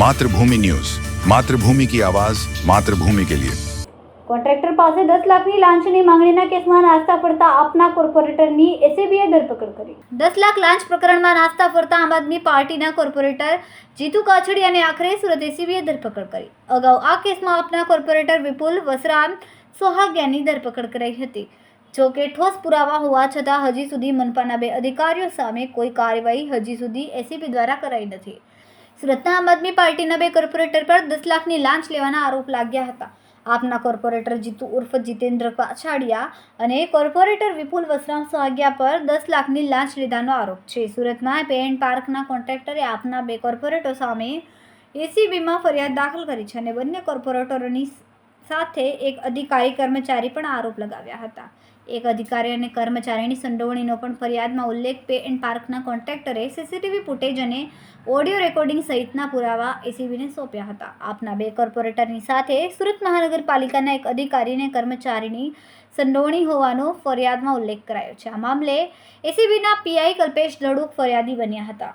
Mathrubhumi news. Mathrubhumi કી આવાજ માતૃભૂમિ કે લિયે. કોન્ટ્રાક્ટર પાસે દસ લાખની લાંચની માંગણીના કેસમાં નાસ્તા ફરતા આપના કોર્પોરેટરની એસીબીએ ધરપકડ કરી. દસ લાખ લાંચ પ્રકરણમાં નાસ્તા ફરતા આમ આદમી પાર્ટીના કોર્પોરેટર જીતુ કાછડી અને આખરે સુરત એસીબીએ ધરપકડ કરી. અગાઉ આ કેસમાં આપના કોર્પોરેટર વિપુલ વસરામ સોહાગ્યાની ધરપકડ કરાઈ હતી. જો કે ઠોસ પુરાવા હોવા છતાં હજી સુધી મનપાના બે અધિકારીઓ સામે કોઈ કાર્યવાહી હજી સુધી એસીબી દ્વારા કરાઈ નથી. સુરતના આમ આદમી પાર્ટીના બે કોર્પોરેટર પર દસ લાખની લાંચ લેવાના આરોપ લાગ્યા હતા. આપના કોર્પોરેટર જીતુ ઉર્ફ જીતેન્દ્ર પાછાડિયા અને કોર્પોરેટર વિપુલ વસરામ સોહાગિયા પર દસ લાખની લાંચ લીધાનો આરોપ છે. સુરતમાં પેન પાર્કના કોન્ટ્રાક્ટરે આપના બે કોર્પોરેટરો સામે એસીબીમાં ફરિયાદ દાખલ કરી છે અને બંને કોર્પોરેટરોની સાથે એક અધિકારી કર્મચારી પણ આરોપ લગાવ્યા હતા. એક અધિકારી અને કર્મચારીની સંડોવણીનો પણ ફરિયાદમાં ઉલ્લેખ પે એન્ડ પાર્કના કોન્ટ્રાક્ટરે સીસીટીવી ફૂટેજ અને ઓડિયો રેકોર્ડિંગ સહિતના પુરાવા એસીબીને સોંપ્યા હતા. આપના બે કોર્પોરેટરની સાથે સુરત મહાનગરપાલિકાના એક અધિકારી અને કર્મચારીની સંડોવણી હોવાનો ફરિયાદમાં ઉલ્લેખ કરાયો છે. આ મામલે એસીબીના પીઆઈ કલ્પેશ ધડુક ફરિયાદી બન્યા હતા.